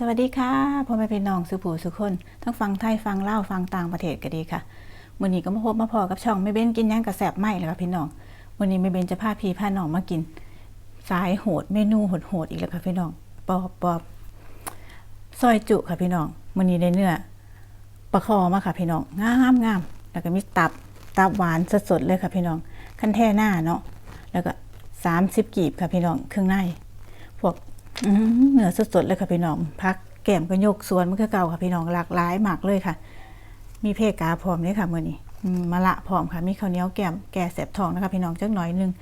สวัสดีค่ะพ่อแม่พี่น้องสุผูสุคนทั้งฟังไทยฟังเล่าฟังต่างประเทศก็ดีค่ะวันนี้ก็มาพบมาพอกับช่องไม่เบ้นกินหยังกระแสบไหมเลยค่ะพี่น้องวันนี้ไม่เบ้นจะพาพี่พาน้องมากิน สายโหดเมนูโหดๆอีกแล้วค่ะพี่น้องปอบปอบซอยจุค่ะพี่น้องวันนี้ได้เนื้อปลาคอมาค่ะพี่น้องงามงามแล้วก็มีตับตับหวานสดๆเลยค่ะพี่น้องขั้นแท่หน้าเนาะแล้วก็สามสิบกีบค่ะพี่น้องเครื่องในพวก อื้อหือเนื้อสดๆเลยค่ะพี่น้องพักแก้มก็ยกสวนมันคือเก่าค่ะพี่น้องหลากหลายมากเลยค่ะ มีเพกาพร้อมเลยค่ะมื้อนี้มะละพร้อมค่ะมีข้าวเหนียวแก้มแก่แสบท้องนะคะพี่น้องจักหน่อยนึง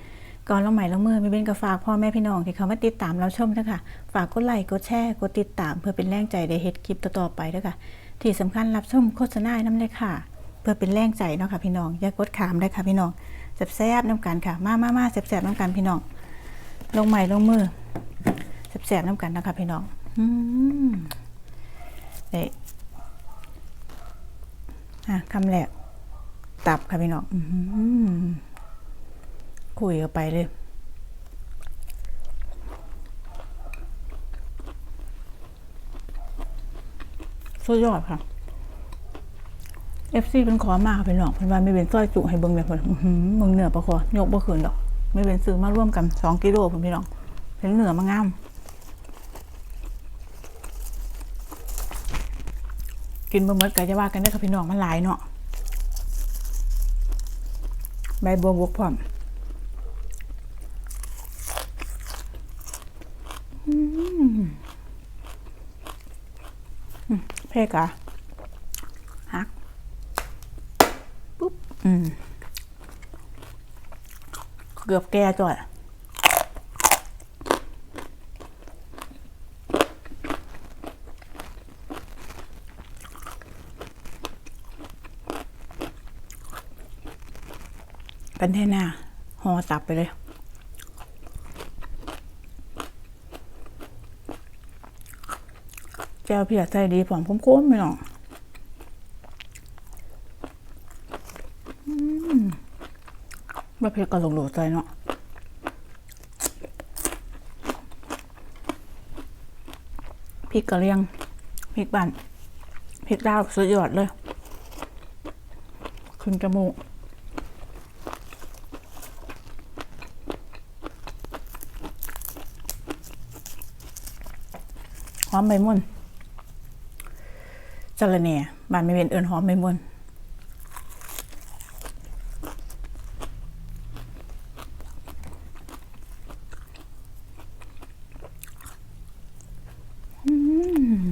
ก่อนลงใหม่ลงมือมีเป็นกระฝากพ่อแม่พี่น้องที่เขามาติดตามเราชมนะคะฝากกดไลค์กดแชร์กดติดตาม เพื่อเป็นแรงใจได้เฮ็ดคลิปต่อๆไปด้วยค่ะ ที่สำคัญรับชมโฆษณาน้ำเลยค่ะ เพื่อเป็นแรงใจเนาะค่ะพี่น้องอย่ากดขามได้ค่ะพี่น้องแซ่บๆน้ำกันค่ะ มามามาแซ่บๆน้ำกันพี่น้อง ลงใหม่ลงมือ แสบๆน้ำกันนะคะพี่น้องอนี่ะคำแรกตับค่ะพี่น้องอคุยกันไปเลยสุดยอดค่ะ FC เป็นขอมากค่ะพี่น้องเพิ่นว่าไม่เป็นซอยจุให้เบิ่งแบบเพิ่นอื้อหือเบิ่งเนื้อปลาคอยกบ่คืนดอก ไม่เป็นซื้อมาร่วมกันสองกิโลพุ่นพี่น้องเห็นเหนือมางาม กินบะหมดก็จะว่ากันได้ค่ะพี่น้องมันหลายเนาะใบบัวบกพร้อมเพกอะฮักปุ๊บอืมเกือบแก่จ่อย นแท่หน้าห่อตับไปเลยแจ้วเพียใส่ดีผอมคุ้มๆไม่หรอกอืมบะเพ็ดก็หลงหลใจเนาะพริกกระเลียงพริกบ้านพริกดาวสุดยอดเลย ขึ้นจมูก อมใบม่นจระเน่บานไม่เป็นเอินหอมใบม่นอืม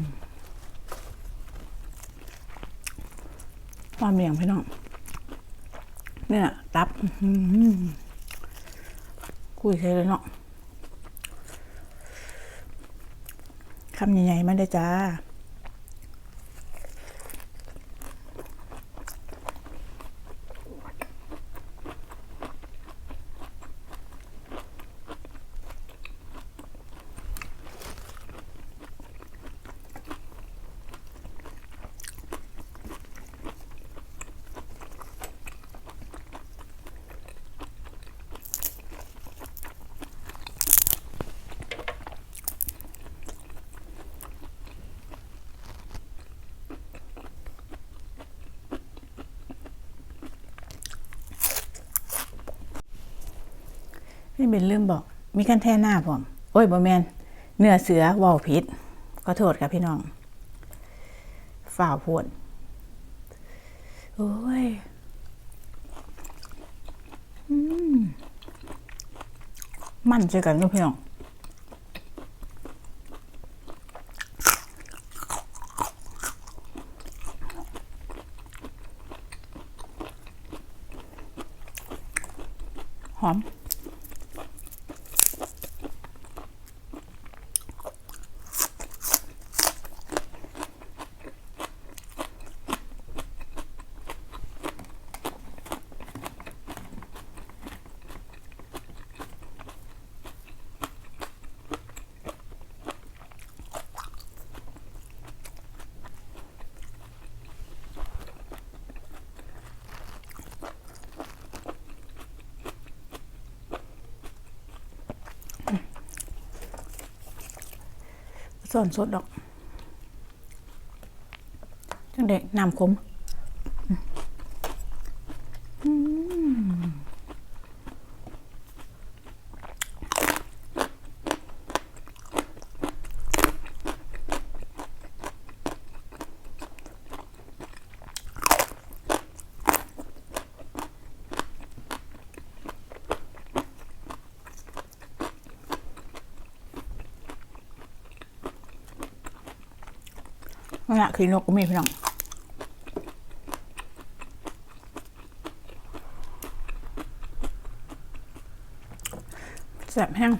ความเหลียงพี่น้อง เนี่ย ตับอื้อหือคุยใช่เลยเนาะ คำใหญ่ๆมาได้จ้า ไม่เป็นลืมบอก มีกันแท่หน้าผมโอ้ยบ่แมนเนื้อเสือวอลพิษขอโทษครับพี่น้อง ฝ่าวนโอ้ยอืมมันเจอกันลูกพี่น้อง ส่วนสดดอกจังเด็กน้ำขม นั่นละคือนกก็มีพี่น้องแสบแห้ง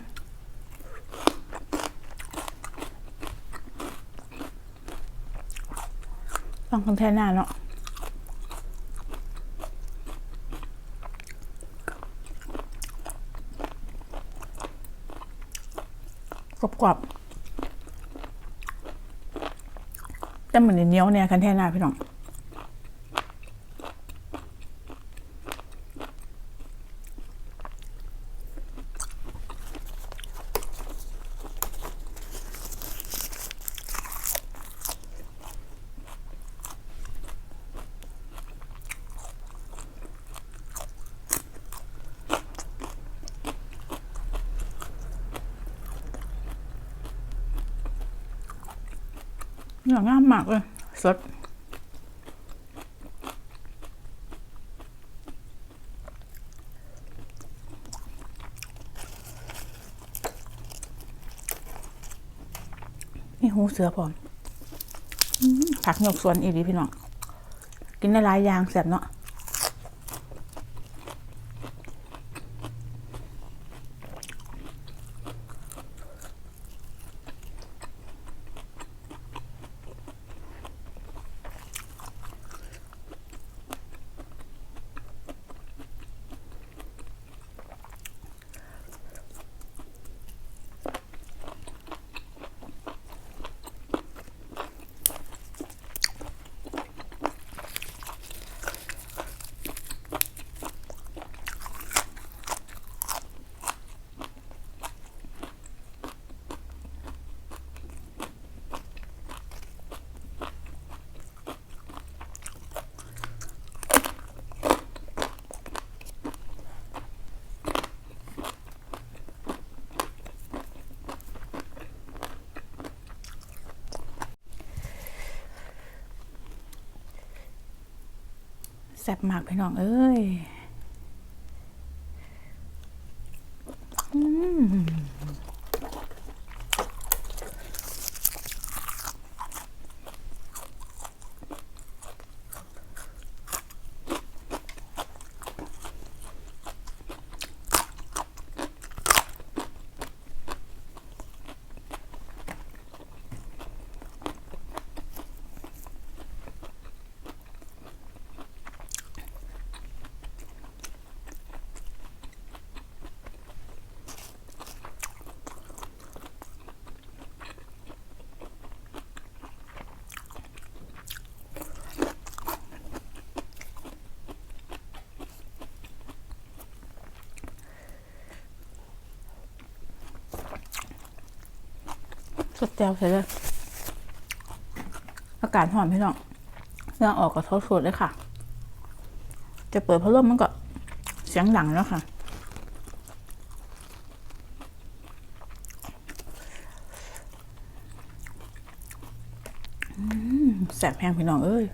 ต้องคอนเทนหน้าเนาะกรอบๆ แต่เหมือนเหนียวเนี่ยคันแทนหน้าพี่น้อง เนื้องามมากเลยสดนี่หูเสือพอมผักหยกสวนอีดีพี่น้อง กินได้หลายอย่างแสบเนาะ แซ่บมากพี่น้องเอ้ยอืม สุดแจ๋วเสร็จเลยอากาศหอมพี่น้องเนื้อออกกับทอดสดเลยค่ะ จะเปิดพัดลมมันก็เสียงดังแล้วค่ะแสบแพงพี่น้องเอ้ย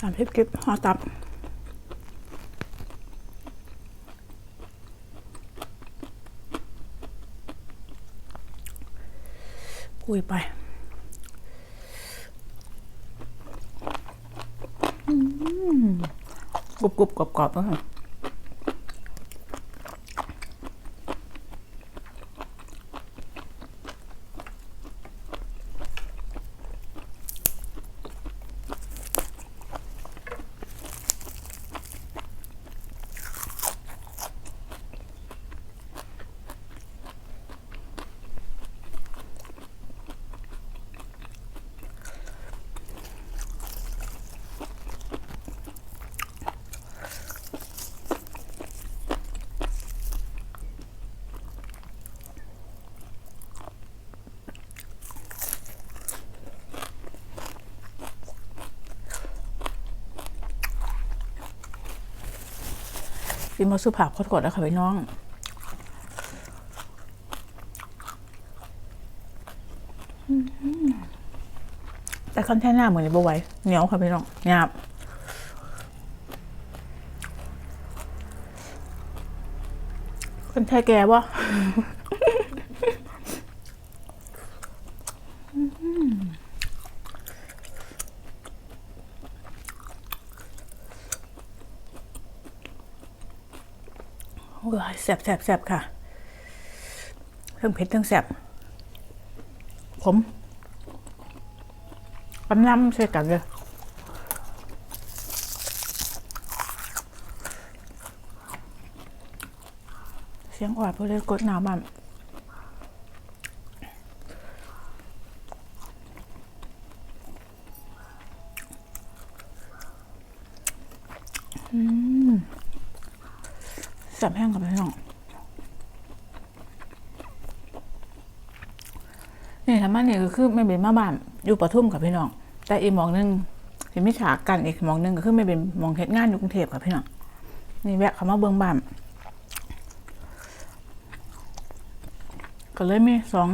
สามสิบกิบหอตับคุยไปอืมกรุบกรุบกรอบกรอบๆแล้วค่ะ กินมาสุภาพโคตรกดแล้วค่ะพี่น้องแต่คอนเทนต์หน้าเหมือนเลยบ่ไหวเหนียวค่ะพี่น้องหยาบคนไทยแกวะโอ้ยแสบแสบแสบค่ะเรื่องเผ็ดเรื่องแสบผมกำลังใช่กันเลยเสียงออดเพื่อเลยกดหน้ำมันอืมสับแห้งกับ มาเนี่ยก็คือไม่เป็นมาบ้านอยู่ปทุมกับพี่น้อง แต่อีกมองหนึงที่ไม่ฉากกันอีกมองหนึงก็คือไม่เป็นมองเฮ็ดงานอยู่กรุงเทพกับพี่น้องนี่แวะเขามาเบิ่งบ้านก็เลยมีสอง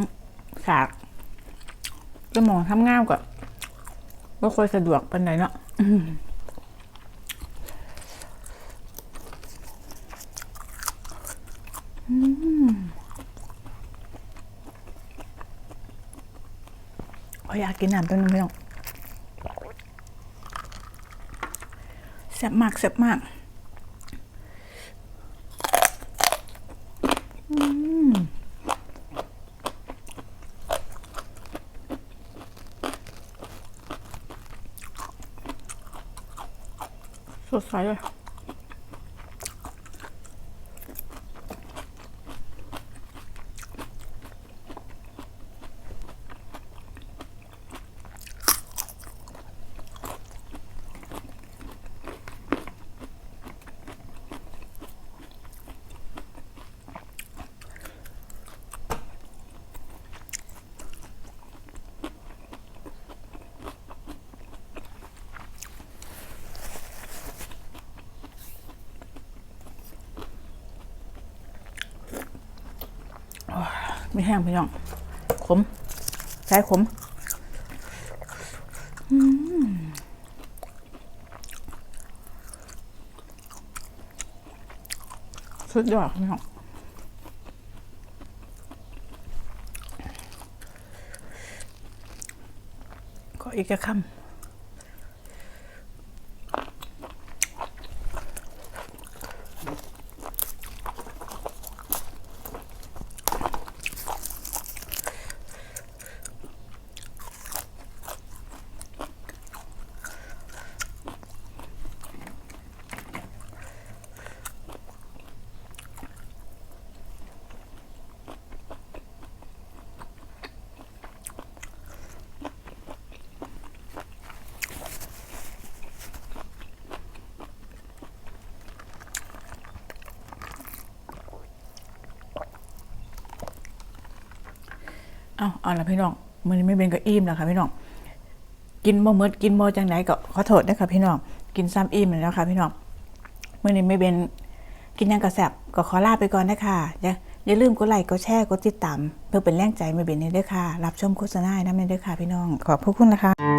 ฉากก็มองทำงานกับก็ค่อยสะดวกปันไหนเนาะอืมอืม โอยอยากกินน้ำตัวนึงไม่ต้องแซ่บมากแซ่บมากอืมสดใสเลย ไม่แห้งพี่น้อง ขมใช้ขมสุดยอดพี่น้องก็อีกคำ เอาเอาละพี่น้องมันไม่เป็นก็อิ่มแล้วค่ะพี่น้องกินบ่เมดกินบ่จังไหนก็ขอโทษนะคะพี่น้องกินซ้ำอิ่มแล้วค่ะพี่น้องมื่อนี้ไม่เป็นกินยังกระแสบก็ขอลาไปก่อนนะคะอย่าอย่าลืมกดไลค์กดแชร์กดติดตามเพื่อเป็นแรงใจไม่เป็นนี้ด้วยค่ะ รับชมโฆษณาได้น้ำเนยด้วยค่ะพี่น้องขอบพระคุณนะคะ